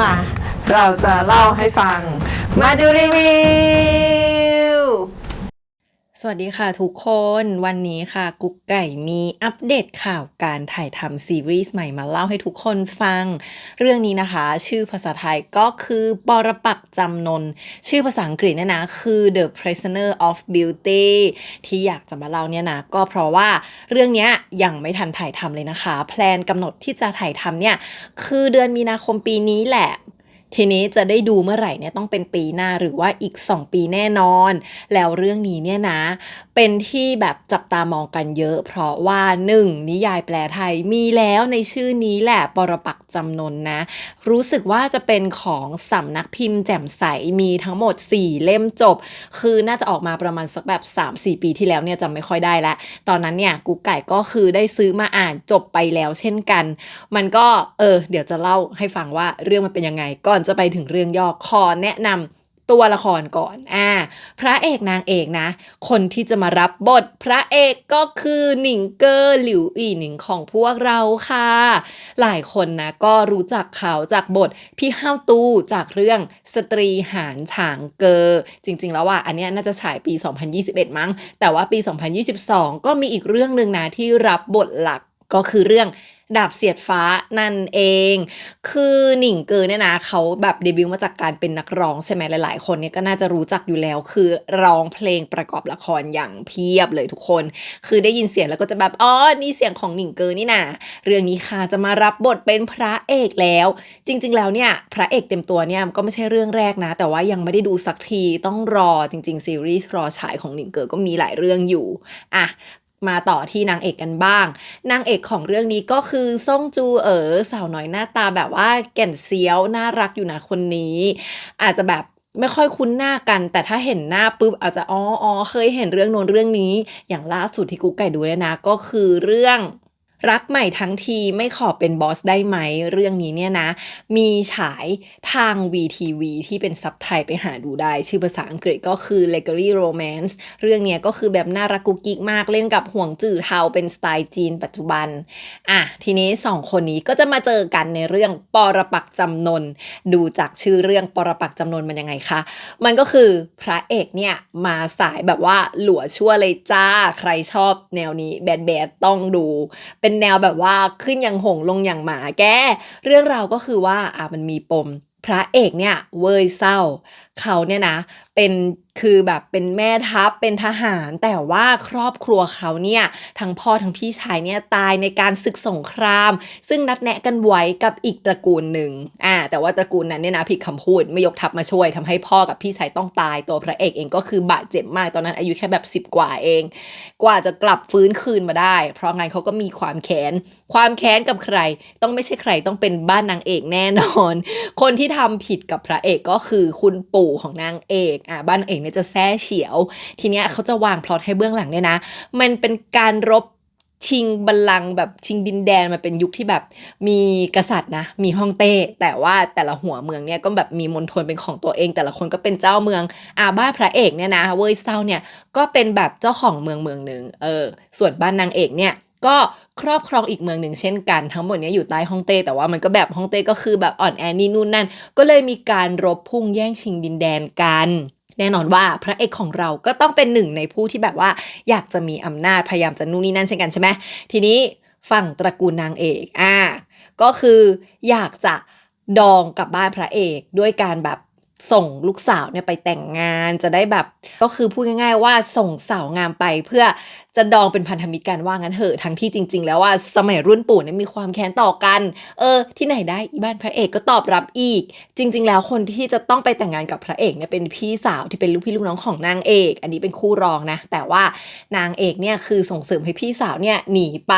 มา เราจะเล่าให้ฟัง มาดูรีวิว สวัสดีค่ะทุกคนวันนี้ค่ะกุ๊กไก่มีอัปเดตข่าวการถ่ายทำซีรีส์ใหม่มาเล่าให้ทุกคนฟัง เรื่องนี้นะคะ ชื่อภาษาไทยก็คือปรปักจำนน ชื่อภาษาอังกฤษเนี่ยนะคือ The Prisoner of Beauty ที่อยากจะมาเล่าเนี่ยนะก็เพราะว่าเรื่องนี้ยยังไม่ทันถ่ายทำเลยนะคะ แพลนกำหนดที่จะถ่ายทำเนี่ยคือเดือนมีนาคมปีนี้แหละ ทีนี้จะได้ดูเมื่อไหร่เนี่ยต้องเป็นปีหน้าหรือว่าอีก 2 ปีแน่นอน แล้วเรื่องนี้เนี่ยนะ เป็นที่แบบจับตามองกันเยอะ เพราะว่า 1. นิยายแปลไทยมีแล้วในชื่อนี้แหละปรปักจำนนนะ รู้สึกว่าจะเป็นของสำนักพิมพ์แจ่มใสมีทั้งหมด 4 เล่มจบ คือน่าจะออกมาประมาณสักแบบ 3-4 ปีที่แล้วเนี่ยจำไม่ค่อยได้แล้วตอนนั้นเนี่ยกูไก่ก็คือได้ซื้อมาอ่านจบไปแล้วเช่นกัน มันก็เออ เดี๋ยวจะเล่าให้ฟังว่าเรื่องมันเป็นยังไง ก่อนจะไปถึงเรื่องย่อขอแนะนำ ตัวละครก่อน อ่า พระเอกนางเอกนะ คนที่จะมารับบทพระเอกก็คือหนิงเกอร์หลิวอีหนิงของพวกเราค่ะ หลายคนนะก็รู้จักเขาจากบทพี่ห้าวตูจากเรื่องสตรีหารฉางเกอจริง ๆ แล้วว่าอันเนี้ยน่าจะฉายปี 2021 มั้ง แต่ว่าปี 2022 ก็มีอีกเรื่องหนึ่งนะที่รับบทหลักก็คือเรื่อง ดาบเสียดฟ้านั่นเอง คือหนิงเกอเนี่ยนะเขาแบบเดบิวต์มาจากการเป็นนักร้องใช่ไหมหลาย ๆ คนเนี่ยก็น่าจะรู้จักอยู่แล้ว คือร้องเพลงประกอบละครอย่างเพียบเลยทุกคน คือได้ยินเสียงแล้วก็จะแบบอ๋อนี่เสียงของหนิงเกอนี่นะเรื่องนี้ค่ะจะมารับบทเป็นพระเอกแล้ว จริง ๆ แล้วเนี่ยพระเอกเต็มตัวเนี่ยก็ไม่ใช่เรื่องแรกนะ แต่ว่ายังไม่ได้ดูสักทีต้องรอจริง ๆ ซีรีส์รอฉายของหนิงเกอก็มีหลายเรื่องอยู่อะ มาต่อที่นางเอกกันบ้าง นางเอกของเรื่องนี้ก็คือซ่งจูเอ๋อสาวน้อยหน้าตาแบบว่าแก่นเซียวน่ารักอยู่นะคนนี้ อาจจะแบบไม่ค่อยคุ้นหน้ากัน แต่ถ้าเห็นหน้าปุ๊บอาจจะอ๋ออ๋อเคยเห็นเรื่องโน้นเรื่องนี้ อย่างล่าสุดที่กูไก่ดูเลยนะ ก็คือเรื่อง รักใหม่ทั้งทีไม่ขอเป็นบอสได้ไหม เรื่องนี้เนี่ยนะ มีฉายทาง VTV ที่เป็นซับไทยไปหาดูได้ ชื่อภาษาอังกฤษก็คือ Legally Romance เรื่องเนี้ยก็คือแบบน่ารักกุ๊กกิ๊กมากเล่นกับห่วงจื่อเทาเป็นสไตล์จีนปัจจุบัน อะ ทีนี้สองคนนี้ก็จะมาเจอกันในเรื่องปรปักจำนน ดูจากชื่อเรื่องปรปักจำนนมันยังไงคะ มันก็คือพระเอกเนี่ยมาสายแบบว่าหลัวชั่วเลยจ้าใครชอบแนวนี้แบดแบดต้องดูเป็นแนวแบบว่าขึ้นอย่างหงลงอย่างหมาแก เรื่องราวก็คือว่าอะมันมีปม พระเอกเนี่ยเวยเศร้า เขาเนี่ยนะ เป็น คือแบบเป็นแม่ทัพเป็นทหาร แต่ว่าครอบครัวเขาเนี่ยทั้งพ่อทั้งพี่ชายเนี่ยตายในการศึกสงคราม ซึ่งนัดแนะกันไว้กับอีกตระกูลหนึ่งอ่าแต่ว่าตระกูลนั้นเนี่ยนะผิดคำพูดไม่ยกทัพมาช่วยทำให้พ่อกับพี่ชายต้องตายตัวพระเอกเองก็คือบาดเจ็บมากตอนนั้นอายุแค่แบบ 10 กว่าเอง กว่าจะกลับฟื้นคืนมาได้ เพราะงั้นเขาก็มีความแค้นความแค้นกับใคร ต้องไม่ใช่ใครต้องเป็นบ้านนางเอกแน่นอน คนที่ทำผิดกับพระเอกก็คือคุณปู่ของนางเอกอะบ้านเอกเนี่ยจะแซ่เฉียว ทีเนี้ยเขาจะวางพล็อตให้เบื้องหลังเนี่ยนะ มันเป็นการรบชิงบัลลังก์แบบชิงดินแดนมันเป็นยุคที่แบบมีกษัตริย์นะ มีฮ่องเต้ แต่ว่าแต่ละหัวเมืองเนี่ยก็แบบมีมณฑลเป็นของตัวเอง แต่ละคนก็เป็นเจ้าเมืองอาบ้านพระเอกเนี่ยนะเวยเซาเนี่ยก็เป็นแบบเจ้าของเมืองเมืองหนึ่งเออส่วนบ้านนางเอกเนี่ยก็ครอบครองอีกเมืองหนึ่งเช่นกัน ทั้งหมดเนี้ยอยู่ใต้ฮ่องเต้แต่ว่ามันก็แบบฮ่องเต้ก็คือแบบอ่อนแอนี่นู่นนั่น ก็เลยมีการรบพุ่งแย่งชิงดินแดนกัน แน่นอนว่าพระเอกของเราก็ต้องเป็นหนึ่งในผู้ที่แบบว่า อยากจะมีอำนาจพยายามจะนู่นนี่นั่นเช่นกันใช่ไหมทีนี้ฝั่งตระกูลนางเอกอ่าก็คืออยากจะดองกับบ้านพระเอกด้วยการแบบส่งลูกสาวเนี่ยไปแต่งงานจะได้แบบ ก็คือพูดง่าย ๆ ว่าส่งสาวงามไปเพื่อ จะดองเป็นพันธมิตรกันว่างั้นเหอะทั้งที่จริง ๆ แล้วว่าสมัยรุ่นปู่เนี่ยมีความแค้นต่อกัน เออ ที่ไหนได้อีบ้านพระเอกก็ตอบรับอีก จริง ๆ แล้วคนที่จะต้องไปแต่งงานกับพระเอกเนี่ยเป็นพี่สาวที่เป็นลูกพี่ลูกน้องของนางเอก อันนี้เป็นคู่รองนะ แต่ว่านางเอกเนี่ยคือส่งเสริมให้พี่สาวเนี่ยหนีไป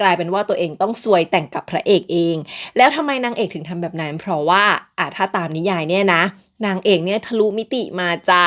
กลายเป็นว่าตัวเองต้องซวยแต่งกับพระเอกเอง แล้วทำไมนางเอกถึงทำแบบนั้น เพราะว่าอะถ้าตามนิยายเนี่ยนะนางเอกเนี่ยทะลุมิติมาจ้า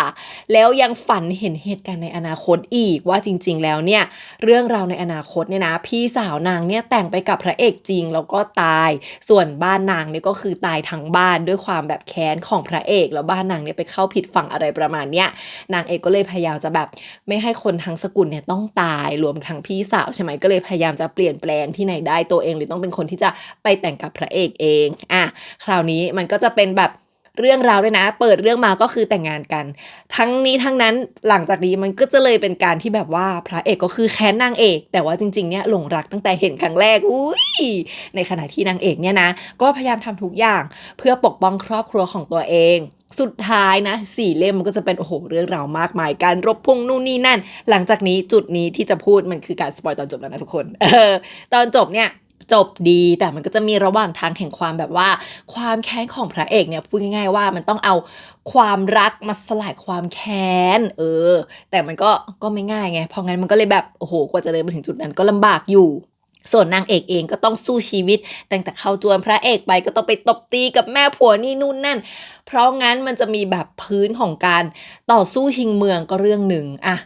แล้วยังฝันเห็นเหตุการณ์ในอนาคตอีกว่าจริง ๆ แล้วเนี่ยเรื่องราวในอนาคตเนี่ยนะ พี่สาวนางเนี่ยแต่งไปกับพระเอกจริงแล้วก็ตาย ส่วนบ้านนางเนี่ยก็คือตายทั้งบ้านด้วยความแบบแค้นของพระเอก แล้วบ้านนางเนี่ยไปเข้าผิดฝั่งอะไรประมาณเนี้ยนางเอกก็เลยพยายามจะแบบไม่ให้คนทั้งสกุลเนี่ยต้องตายรวมทั้งพี่สาวใช่ไหมก็เลยพยายามจะเปลี่ยนแปลงที่ไหนได้ตัวเองหรือต้องเป็นคนที่จะไปแต่งกับพระเอกเองอะคราวนี้มันก็จะเป็นแบบ เรื่องราวด้วยนะ เปิดเรื่องมาก็คือแต่งงานกัน ทั้งนี้ทั้งนั้นหลังจากนี้มันก็จะเลยเป็นการที่แบบว่าพระเอกก็คือแค้นนางเอก แต่ว่าจริงๆเนี่ยหลงรักตั้งแต่เห็นครั้งแรกอุ้ยในขณะที่นางเอกเนี่ยนะ ก็พยายามทำทุกอย่างเพื่อปกป้องครอบครัวของตัวเองสุดท้ายนะสี่เล่มมันก็จะเป็นโอ้โหเรื่องราวมากมาย การรบพุ่งนู่นนี่นั่น หลังจากนี้จุดนี้ที่จะพูดมันคือการสปอยตอนจบแล้วนะทุกคนเออตอนจบเนี่ย จบดีแต่มันก็จะมีระหว่างทางแห่งความแบบว่า ความแค้นของพระเอกเนี่ยพูดง่ายๆว่ามันต้องเอาความรักมาสลายความแค้นเออ แต่มันก็ก็ไม่ง่ายไงเพราะงั้นมันก็เลยแบบโอ้โหกว่าจะเลยมาถึงจุดนั้นก็ลำบากอยู่ ส่วนนางเอกเองก็ต้องสู้ชีวิต แตั้งแต่เข้าจวนพระเอกไปก็ต้องไปตบตีกับแม่ผัวนี่นู่นนั่น เพราะงั้นมันจะมีแบบพื้นของการต่อสู้ชิงเมืองก็เรื่องหนึ่งอะ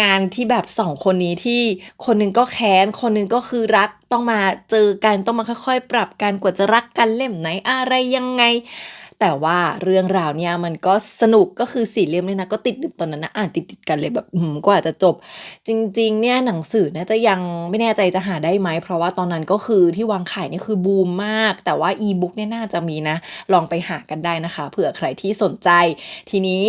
งานที่แบบสองคนนี้ที่คนหนึ่งก็แค้น คนหนึ่งก็คือรักต้องมาเจอกันต้องมาค่อยๆ ปรับกันกว่าจะรักกันเล่มไหนอะไรยังไง แต่ว่าเรื่องราวเนี่ยมันก็สนุกก็คือสี่เล่มเนี่ยนะ ก็ติดตอนนั้นนะอ่านติดติดกันเลยแบบอืมกว่าจะจบ จริง ๆ เนี่ยหนังสือน่าจะยังไม่แน่ใจจะหาได้ไหม เพราะว่าตอนนั้นก็คือที่วางขายนี่คือบูมมาก แต่ว่าอีบุ๊กเนี่ยน่าจะมีนะ ลองไปหากันได้นะคะเผื่อใครที่สนใจ ทีนี้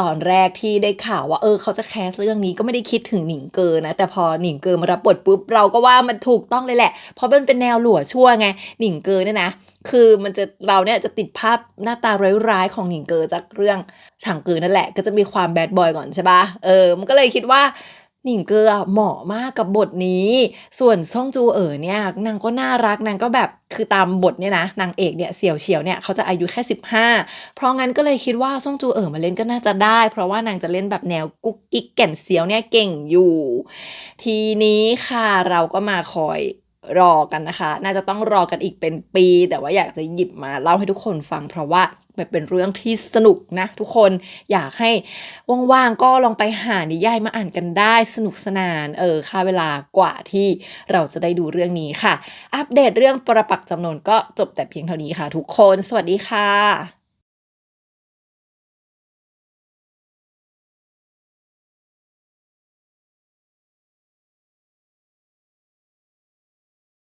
ตอนแรกที่ได้ข่าวว่าเออเขาจะแคสเรื่องนี้ก็ไม่ได้คิดถึงหนิงเกอนะ แต่พอหนิงเกอมารับบทปุ๊บเราก็ว่ามันถูกต้องเลยแหละเพราะมันเป็นแนวหลัวชั่วไงหนิงเกอเนี่ยนะ คือมันจะเราเนี่ยจะติดภาพหน้าตาร้ายๆของหนิงเกอจากเรื่องฉางเกอนั่นแหละ ก็จะมีความแบดบอยก่อนใช่ปะเออมันก็เลยคิดว่าหนิงเกออเหมาะมากกับบทนี้ ส่วนซ่องจูเอ๋อเนี่ยนางก็น่ารักนางก็แบบคือตามบทเนี่ยนะนางเอกเนี่ยเสี่ยวเฉียวเนี่ยเขาจะอายุแค่ 15 เพราะงั้นก็เลยคิดว่าซ่องจูเอ๋อมาเล่นก็น่าจะได้ เพราะว่านางจะเล่นแบบแนวกุ๊กกิ๊กแก่นเสียวเนี่ยเก่งอยู่ ทีนี้ค่ะเราก็มาคอย รอกันนะคะ น่าจะต้องรอกันอีกเป็นปี แต่ว่าอยากจะหยิบมาเล่าให้ทุกคนฟัง เพราะว่ามันเป็นเรื่องที่สนุกนะทุกคนอยากให้ว่างๆก็ลองไปหานิยายมาอ่านกันได้สนุกสนานเออค่าเวลากว่าที่เราจะได้ดูเรื่องนี้ค่ะ อัปเดตเรื่องประปักษ์จำนวนก็จบแต่เพียงเท่านี้ค่ะ ทุกคน สวัสดีค่ะ